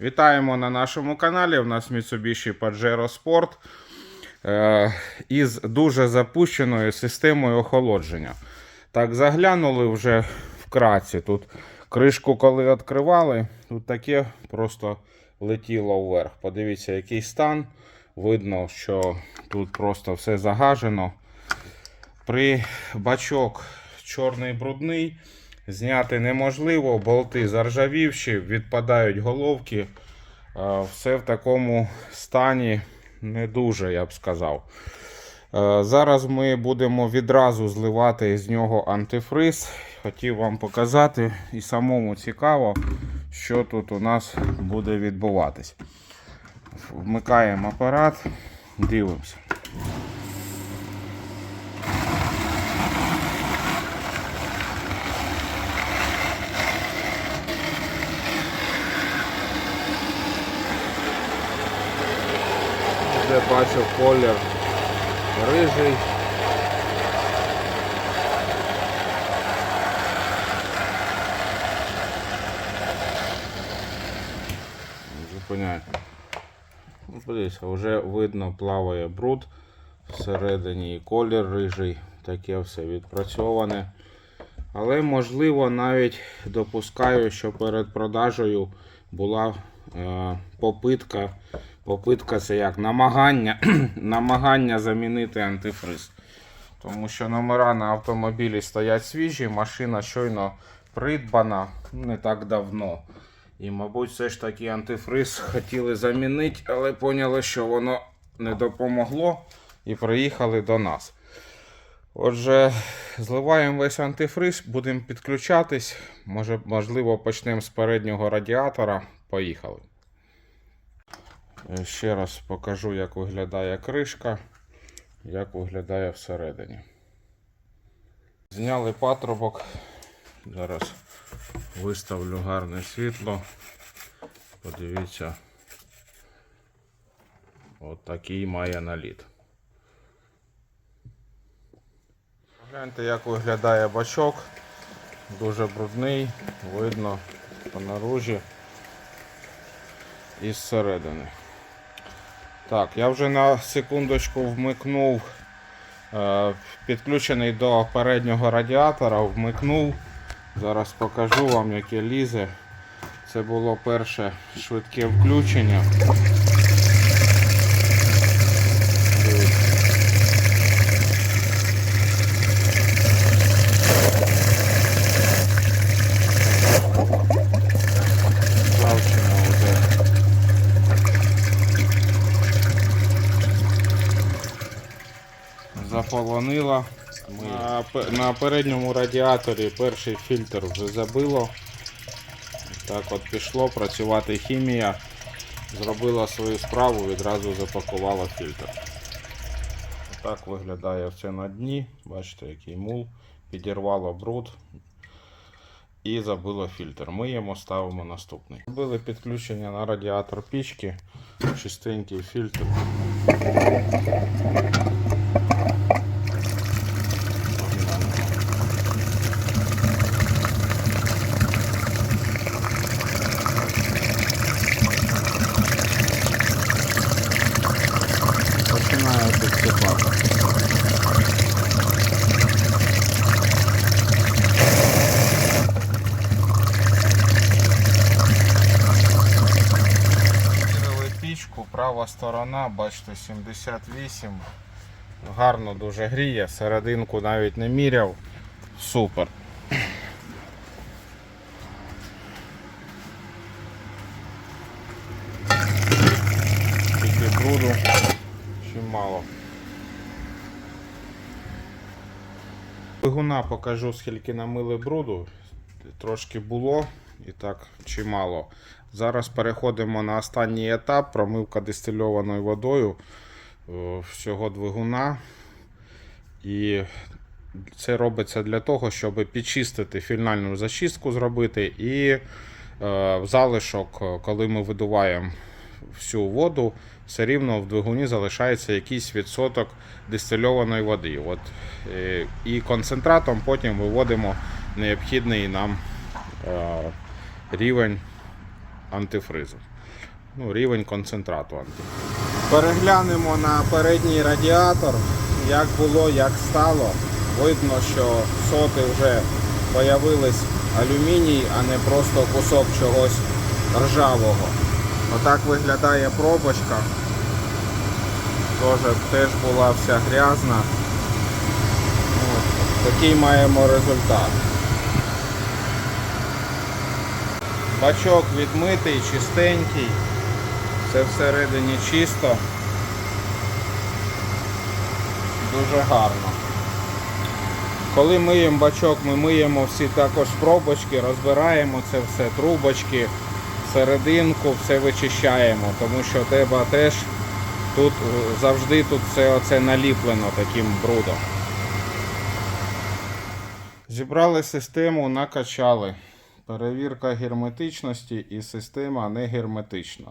Вітаємо на нашому каналі. У нас Mitsubishi Pajero Sport е, із дуже запущеною системою охолодження. Так, заглянули вже вкратці. Тут кришку, коли відкривали, тут таке просто летіло вверх. Подивіться, який стан. Видно, що тут просто все загажено. При бачок чорний брудний. Зняти неможливо, болти заржавівші, відпадають головки. Все в такому стані не дуже, я б сказав. Зараз ми будемо відразу зливати з нього антифриз. Хотів вам показати і самому цікаво, що тут у нас буде відбуватись. Вмикаємо апарат, дивимося. Вже бачу колір рижий. Зупиняй. Ну, вже видно плаває бруд всередині і колір рижий, таке все відпрацьоване. Але можливо навіть допускаю, що перед продажею була е, попитка. Попитка це як намагання, намагання замінити антифриз. Тому що номера на автомобілі стоять свіжі, машина щойно придбана не так давно. І, мабуть, все ж таки антифриз хотіли замінити, але поняли, що воно не допомогло і приїхали до нас. Отже, зливаємо весь антифриз, будемо підключатись. Може, можливо, почнемо з переднього радіатора. Поїхали. Е, Ще раз покажу, як виглядає кришка, як виглядає всередині. Зняли патрубок. Зараз виставлю гарне світло. Подивіться, от такий має наліт. Гляньте, як виглядає бачок. Дуже брудний, видно по наружі і зсередини. Так, я вже на секундочку вмикнув, е, підключений до переднього радіатора, вмикнув. Зараз покажу вам, яке лізе. Це було перше швидке включення. Заполонила. На, на передньому радіаторі перший фільтр вже забило. Так от пішло працювати хімія. Зробила свою справу, відразу запакувала фільтр. Так виглядає все на дні. Бачите, який мул. Підірвало бруд і забило фільтр. Миємо, ставимо наступний. Зробили підключення на радіатор пічки, чистенький фільтр. Права сторона, бачите, 78. Гарно дуже гріє, серединку навіть не міряв. Супер. Тільки бруду чимало. Двигуна покажу, скільки намили бруду. Трошки було і так чимало. Зараз переходимо на останній етап промивка дистильованою водою е, всього двигуна. І це робиться для того, щоб підчистити фінальну зачистку зробити. І е, в залишок, е, коли ми видуваємо всю воду, все рівно в двигуні залишається якийсь відсоток дистильованої води. От, і концентратом потім виводимо необхідний нам рівень антифризу. Ну, рівень концентрату антифризу. Переглянемо на передній радіатор, як було, як стало. Видно, що соти вже появились алюміній, а не просто кусок чогось ржавого. Отак виглядає пробочка. Тоже теж була вся грязна. От, такий маємо результат. Бачок відмитий, чистенький, все всередині чисто. Дуже гарно. Коли миємо бачок, ми миємо всі також пробочки, розбираємо це все, трубочки, серединку, все вичищаємо, тому що треба теж тут е, завжди тут все оце наліплено таким брудом. Зібрали систему, накачали. Перевірка герметичності і система не герметична.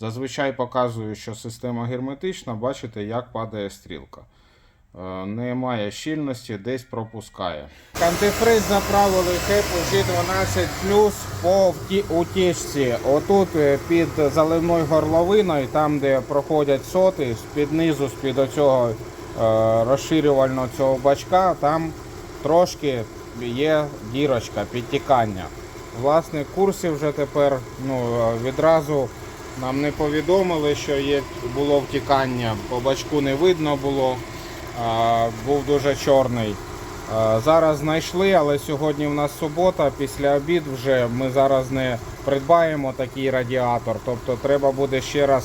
Зазвичай показую, що система герметична, бачите, як падає стрілка. Е, Немає щільності, десь пропускає. Антифриз заправили хепу G12 по утічці. Отут е, під заливною горловиною, там де проходять соти, з-під низу, з-під оцього е, розширювального цього бачка, там трошки є дірочка, підтікання. Власне, курсі вже тепер ну, відразу нам не повідомили, що є, було втікання. По бачку не видно було, а, був дуже чорний. А, Зараз знайшли, але сьогодні в нас субота, після обід вже ми зараз не придбаємо такий радіатор. Тобто треба буде ще раз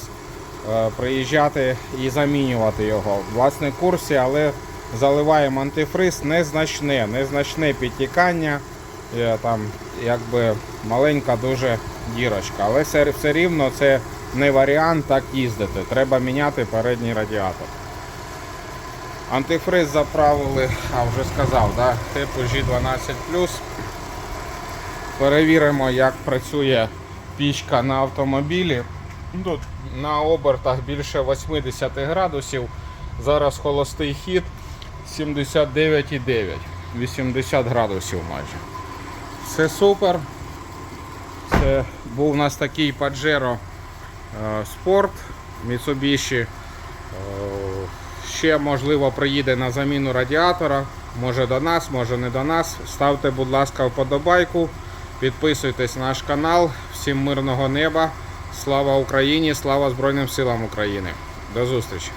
е, приїжджати і замінювати його. Власне, курсі, але заливаємо антифриз незначне, незначне підтікання. Там якби маленька дуже дірочка. Але все, все рівно це не варіант так їздити. Треба міняти передній радіатор. Антифриз заправили, а вже сказав, да? типу G12. Перевіримо, як працює пічка на автомобілі. Тут на обертах більше 80 градусів. Зараз холостий хід 79,9. 80 градусів майже. Все супер. Це був у нас такий е, Sport Mitsubishi. Е, Ще можливо приїде на заміну радіатора. Може до нас, може не до нас. Ставте, будь ласка, вподобайку. Підписуйтесь на наш канал. Всім мирного неба. Слава Україні! Слава Збройним силам України! До зустрічі!